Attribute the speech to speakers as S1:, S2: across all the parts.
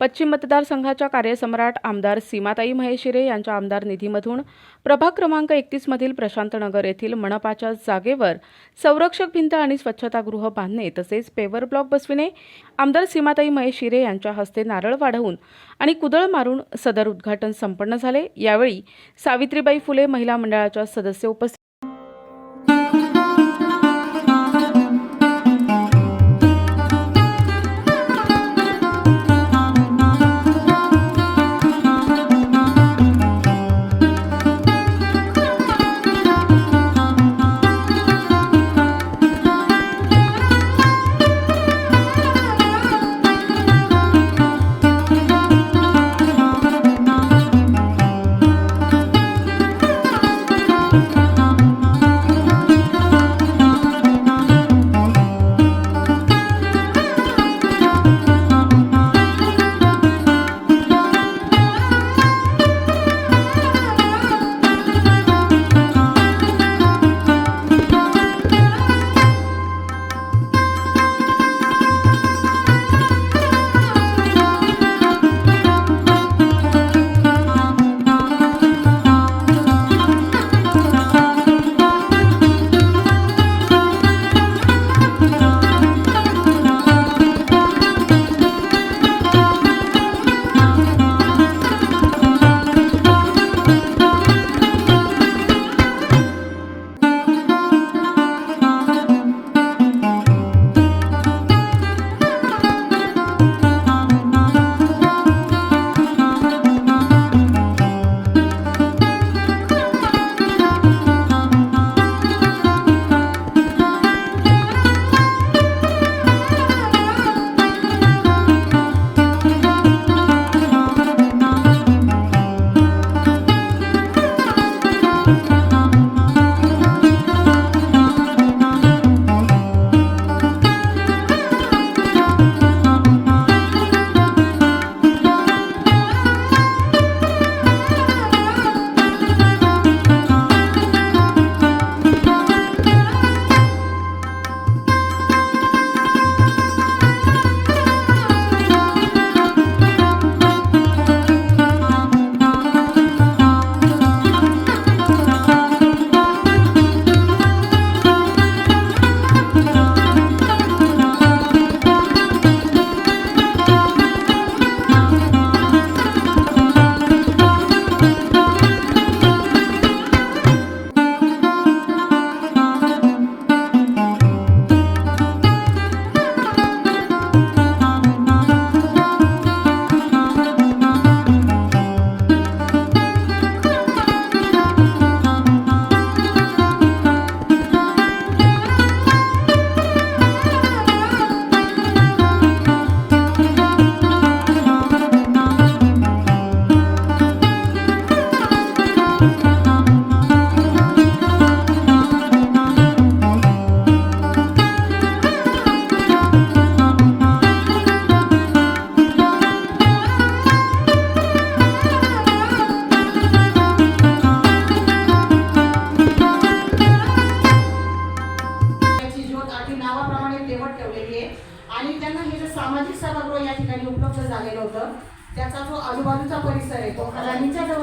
S1: पश्चिम मतदारसंघाच्या कार्यसम्राट आमदार सीमाताई महेशिरे यांच्या आमदार निधीमधून प्रभाग क्रमांक एकतीसमधील प्रशांतनगर येथील मनपाच्या जागेवर संरक्षक भिंत आणि स्वच्छतागृह बांधणे तसेच पेवर ब्लॉक बसविणे आमदार सीमाताई महेशिरे यांच्या हस्ते नारळ वाढवून आणि कुदळ मारून सदर उद्घाटन संपन्न झाले. यावेळी सावित्रीबाई फुले महिला मंडळाच्या सदस्य उपस्थित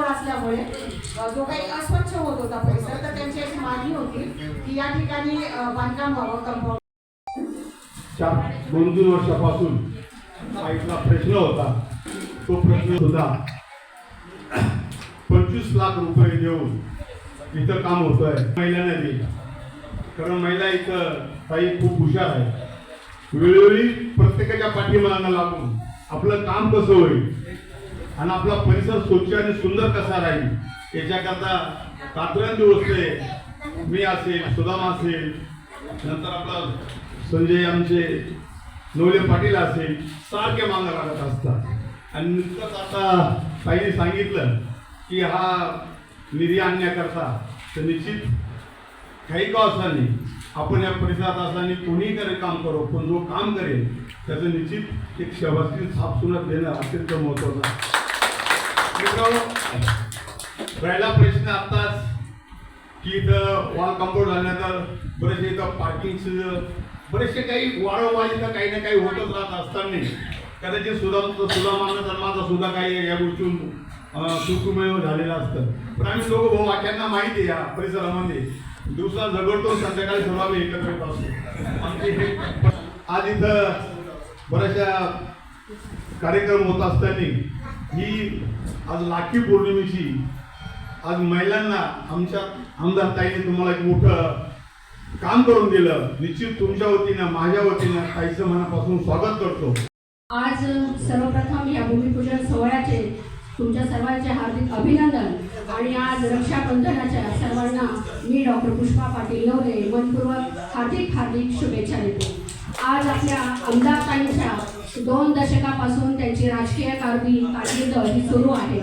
S2: असल्यामुळे जो काही अस्वच्छ होत होता परिसर तर त्यांची अशी मागणी होती की या ठिकाणी बांधकाम व्हावं कंपाऊंड.
S3: दोन तीन वर्षापासून हा प्रश्न होता. तो प्रश्न सुद्धा पंचवीस लाख रुपये देऊन इथं काम होतंय. आहे महिलांना कारण महिला इथं ताई खूप हुशार आहे. वेळोवेळी प्रत्येकाच्या पाठीमाला लागून आपलं काम कसं होईल? आणि आपला परिसर स्वच्छ आणि सुंदर कसा राहील याच्याकरता रात्रंदिवस ते मी असेल सुदामा असेल नंतर आपला संजय आमचे नवले पाटील असेल सारखे मागं लागत असतात आणि नुकतंच आता ताईने सांगितलं की हा निधी आणण्याकरता तर निश्चित काही का असताना आपण या परिसरात असताना कोणीही तरी काम करो पण जो काम करेल त्याचं निश्चित एक शहरातील छाप सुद्धा देणं अत्यंत महत्त्वाचं आहे. मित्र राहिला प्रश्न आत्ताच की इथं वॉल कंपाऊंड झाल्यानंतर बरेचसे इथं पार्किंगचं बरेचसे काही वारंवार इथं काही ना काही होतच राहत असताना कदाचित सुद्धा सुदामानं तर माझा सुद्धा काही या गोष्टी सुखमय झालेला असतं. पण आम्ही लोक भाऊ वाक्यांना माहिती आहे या परिसरामध्ये. दिवसा झगडतो संध्याकाळी सर्व आम्ही एकत्र येत असतो. आमचे हे आज इथं बऱ्याचशा कार्यक्रम होत असताना ही आज लाखी पौर्णिमेची आज महिलांना आमच्या आमदार ताईने तुम्हाला एक मोठं काम करून दिलं. निश्चित तुमच्या वतीनं माझ्या वतीनं ताईचं मनापासून स्वागत करतो.
S4: आज सर्वप्रथम या भूमिपूजन सोहळ्याचे तुमच्या सर्वांचे हार्दिक अभिनंदन. आणि आज रक्षाबंधनाच्या सर्वांना मी डॉक्टर पुष्पा पाटील नवले मनपूर्वक हार्दिक हार्दिक शुभेच्छा देते. आज आपल्या आमदार ताईंच्या दोन दशकापासून त्यांची राजकीय कारकीर्द कारकीर्द ही सुरू आहे.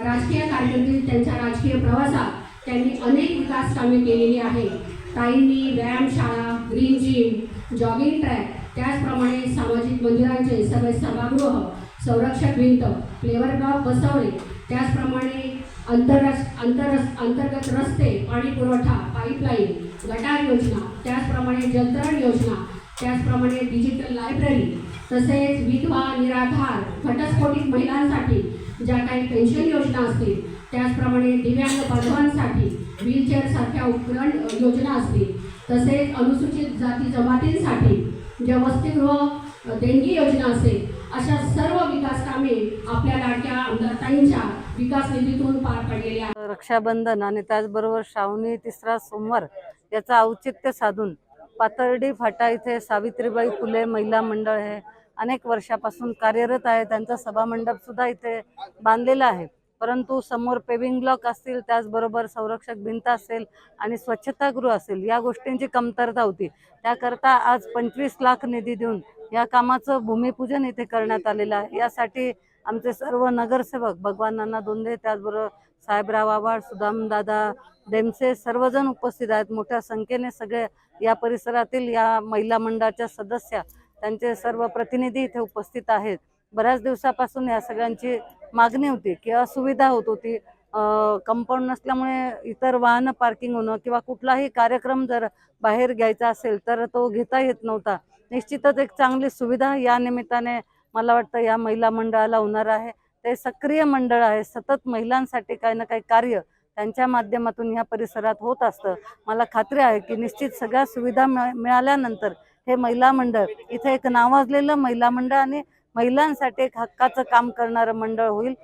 S4: राजकीय कारकिर्दीत त्यांच्या राजकीय प्रवासात त्यांनी अनेक विकास कामे केलेली आहे ताईंनी व्यायामशाळा ग्रीन जिम जॉगिंग ट्रॅक त्याचप्रमाणे सामाजिक मंदिरांचे सगळे सभागृह संरक्षक भिंत फ्लेवर ब्लॉक बसवले. त्याचप्रमाणे अंतरस आंतररस अंतर्गत रस्ते पाणी पुरवठा पाईपलाईन गटार योजना त्याचप्रमाणे जलतरण योजना त्याचप्रमाणे डिजिटल लायब्ररी तसेच विधवा निराधार घटस्फोटित महिलांसाठी ज्या काही पेन्शन योजना असतील त्याचप्रमाणे दिव्यांग बांधवांसाठी व्हीलचेअरसारख्या उपकरण योजना असतील तसेच अनुसूचित जाती जमातींसाठी ज्या वसतिगृह देणगी योजना असेल अशा सर्व विकास कामे आपल्या लाडक्या आमदारताईंच्या विकास निधीतून पार पडलेल्या
S5: रक्षाबंधन आणि त्याचबरोबर श्रावणी तिसरा सोमवार याचं औचित्य साधून पातर्डी फाटा इथे सावित्रीबाई फुले महिला मंडळ हे अनेक वर्षापासून कार्यरत आहे. त्यांचा सभामंडप सुद्धा इथे बांधलेला आहे. परंतु समोर पेविंग ब्लॉक असतील त्याचबरोबर संरक्षक भिंत असेल आणि स्वच्छतागृह असेल या गोष्टींची कमतरता होती. त्याकरता आज पंचवीस लाख निधी देऊन या कामाचं भूमिपूजन इथे करण्यात आलेलं आहे. यासाठी आमचे सर्व नगरसेवक भगवान नाना दोंदे त्याचबरोबर साहेबराव आव्हाड सुदामदादा डेमसे सर्वजण उपस्थित आहेत. मोठ्या संख्येने सगळे या परिसरातील या महिला मंडळाच्या सदस्या त्यांचे सर्व प्रतिनिधी इथे उपस्थित आहेत. बऱ्याच दिवसापासून या सगळ्यांची मागणी होती की असुविधा होत होती. कंपाऊंड नसल्यामुळे इतर वाहनं पार्किंग होणं किंवा कुठलाही कार्यक्रम जर बाहेर घ्यायचा असेल तर तो घेता येत नव्हता. निश्चितच एक चांगली सुविधा या निमित्ताने मला वाटतं या महिला मंडळाला होणार आहे. ते सक्रिय मंडळ आहे सतत महिलांसाठी काही ना काही कार्य त्यांच्या माध्यमातून ह्या परिसरात होत असतं. मला खात्री आहे की निश्चित सगळ्या सुविधा मिळाल्यानंतर हे महिला मंडळ इथे एक नावाजलेलं महिला मंडळ आणि महिलांसाठी एक हक्काचं काम करणारं मंडळ होईल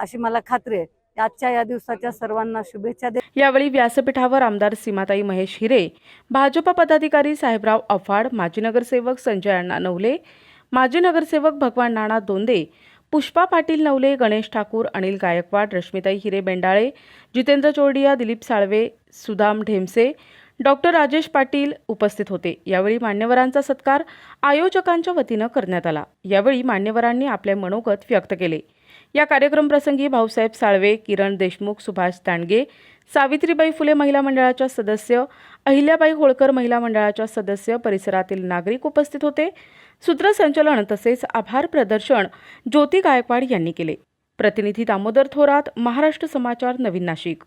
S5: अशी मला खात्री आहे. आजच्या या दिवसाच्या सर्वांना शुभेच्छा दे
S1: यावेळी व्यासपीठावर आमदार सीमाताई महेश हिरे भाजपा पदाधिकारी साहेबराव अफाड माजी नगरसेवक संजय अण्णा नवले माजी नगरसेवक भगवान नाना दोंदे पुष्पा पाटील नवले गणेश ठाकूर अनिल गायकवाड रश्मिताई हिरे बेंडाळे जितेंद्र चोरडिया दिलीप साळवे सुदाम ढेमसे डॉक्टर राजेश पाटील उपस्थित होते. यावेळी मान्यवरांचा सत्कार आयोजकांच्या वतीनं करण्यात आला. यावेळी मान्यवरांनी आपले मनोगत व्यक्त केले. या कार्यक्रमप्रसंगी भाऊसाहेब साळवे किरण देशमुख सुभाष दांडगे सावित्रीबाई फुले महिला मंडळाच्या सदस्य अहिल्याबाई होळकर महिला मंडळाच्या सदस्य परिसरातील नागरिक उपस्थित होते. सूत्रसंचलन तसेच आभार प्रदर्शन ज्योती गायकवाड यांनी केले. प्रतिनिधी दामोदर थोरात महाराष्ट्र समाचार नवीन नाशिक.